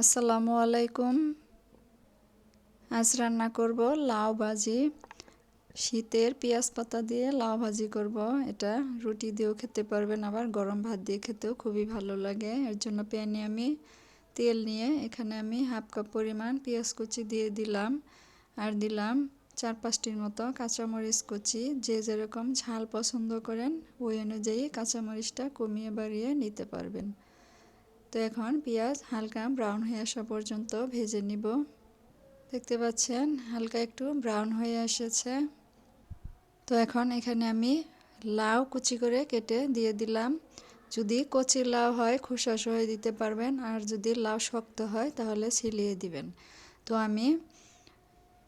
আসসালামু আলাইকুম। আজ রান্না করব লাউ ভাজি। শীতের পেঁয়াজ পাতা দিয়ে লাউ ভাজি করব। এটা রুটি দিয়েও খেতে পারবেন, আবার গরম ভাত দিয়ে খেতেও খুবই ভালো লাগে। এর জন্য প্যানে আমি তেল নিয়ে এখানে আমি হাফ কাপ পরিমাণ পেঁয়াজ কুচি দিয়ে দিলাম। আর দিলাম চার পাঁচটির মতো কাঁচামরিচ কুচি। যে যেরকম ঝাল পছন্দ করেন, ওই অনুযায়ী কাঁচামরিচটা কমিয়ে বাড়িয়ে নিতে পারবেন। তো এখন পেঁয়াজ হালকা ব্রাউন হয়ে আসা পর্যন্ত ভেজে নিব। দেখতে পাচ্ছেন, হালকা একটু ব্রাউন হয়ে এসেছে। তো এখন এখানে আমি লাউ কুচি করে কেটে দিয়ে দিলাম। যদি কচি লাউ হয়, খোসা সহ দিতে পারবেন, আর যদি লাউ শক্ত হয়, তাহলে ছিলিয়ে দিবেন। তো আমি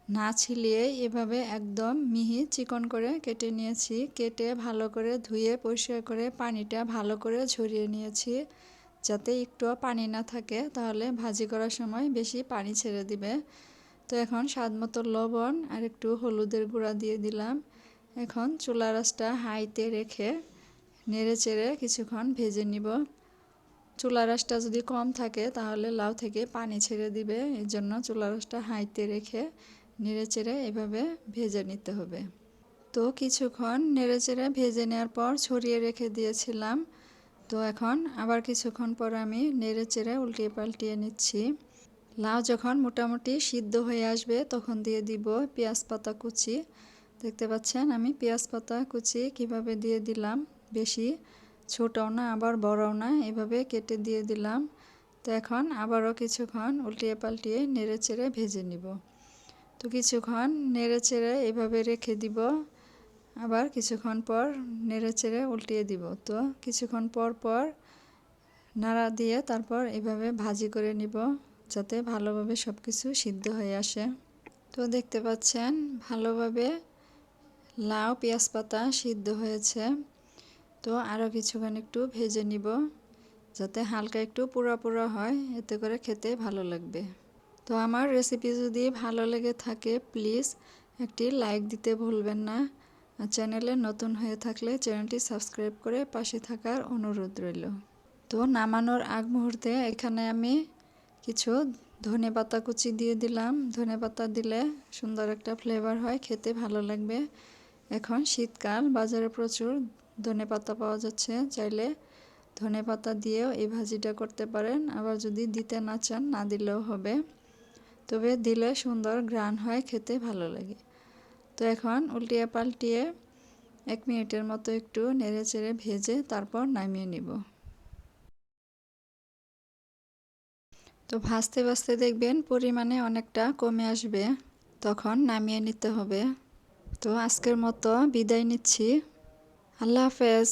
না ছিলিয়ে এভাবে একদম মিহি চিকন করে কেটে নিয়েছি। কেটে ভালো করে ধুয়ে পরিষ্কার করে পানিটা ভালো করে ঝরিয়ে নিয়েছি। যাতে একটুও পানি না থাকে, তাহলে ভাজি করার সময় বেশি পানি ছেড়ে দিবে। তো এখন স্বাদ মতো লবণ আর একটু হলুদের গুঁড়া দিয়ে দিলাম। এখন চুলা রাসটা হাইতে রেখে নেড়ে চেড়ে কিছুক্ষণ ভেজে নিব। চুলা রাসটা যদি কম থাকে, তাহলে লাউ থেকে পানি ছেড়ে দিবে। এর জন্য চুলা রাসটা হাইতে রেখে নেড়ে চেড়ে এভাবে ভেজে নিতে হবে। তো কিছুক্ষণ নেড়ে চেড়ে ভেজে নেওয়ার পর ছড়িয়ে রেখে দিয়েছিলাম। তো এখন আবার কিছুক্ষণ পর আমি নেড়ে চেড়ে উল্টিয়ে পাল্টিয়ে নিচ্ছি। লাউ যখন মোটামুটি সিদ্ধ হয়ে আসবে তখন দিয়ে দিব পেঁয়াজ পাতা কুচি। দেখতে পাচ্ছেন আমি পেঁয়াজ পাতা কুচি কীভাবে দিয়ে দিলাম? বেশি ছোটও না, আবার বড়ও না, এভাবে কেটে দিয়ে দিলাম। তো এখন আবারও কিছুক্ষণ উল্টিয়ে পাল্টিয়ে নেড়ে চেড়ে ভেজে নিব। তো কিছুক্ষণ নেড়ে চেড়ে এভাবে রেখে দিব। আবার কিছুক্ষণ পর নেড়ে চেড়ে উল্টিয়ে দিব। তো কিছুক্ষণ পর পর নাড়া দিয়ে তারপর এভাবে ভাজি করে নিব যাতে ভালোভাবে সব কিছু সিদ্ধ হয়ে আসে। তো দেখতে পাচ্ছেন ভালোভাবে লাউ, পেঁয়াজ পাতা সিদ্ধ হয়েছে। তো আরও কিছুক্ষণ একটু ভেজে নিব যাতে হালকা একটু পুরা পুরা হয়, এতে করে খেতে ভালো লাগবে। তো আমার রেসিপি যদি ভালো লেগে থাকে প্লিজ একটি লাইক দিতে ভুলবেন না। চ্যানেলে নতুন হয়ে থাকলে চ্যানেলটি সাবস্ক্রাইব করে পাশে থাকার অনুরোধ রইল। তো নামানোর আগ মুহূর্তে এখানে আমি কিছু ধনে পাতা কুচি দিয়ে দিলাম। ধনে পাতা দিলে সুন্দর একটা ফ্লেভার হয়, খেতে ভালো লাগবে। এখন শীতকাল, বাজারে প্রচুর ধনে পাতা পাওয়া যাচ্ছে। চাইলে ধনে পাতা দিয়েও এই ভাজিটা করতে পারেন। আবার যদি দিতে না চান, না দিলেও হবে। তবে দিলে সুন্দর গ্রান হয়, খেতে ভালো লাগে। তো এখন উল্টিয়ে পাল্টিয়ে এক মিনিটের মতো একটু নেড়ে চেড়ে ভেজে তারপর নামিয়ে নিব। তো ভাজতে ভাজতে দেখবেন পরিমাণে অনেকটা কমে আসবে। তখন নামিয়ে নিতে হবে। তো আজকের মতো বিদায় নিচ্ছি। আল্লাহ হাফেজ।